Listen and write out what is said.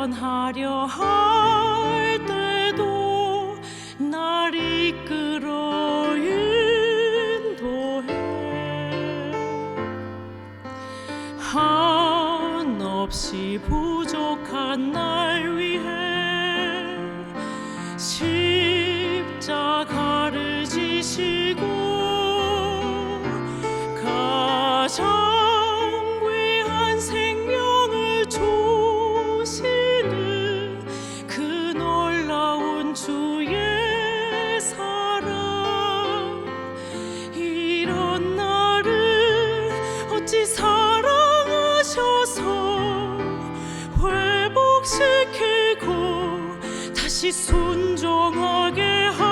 변하려 할 때도 날 이끌어 인도해. 한없이 부족한 날 위해 십자가를 지시고 가자 다시 순종하게 하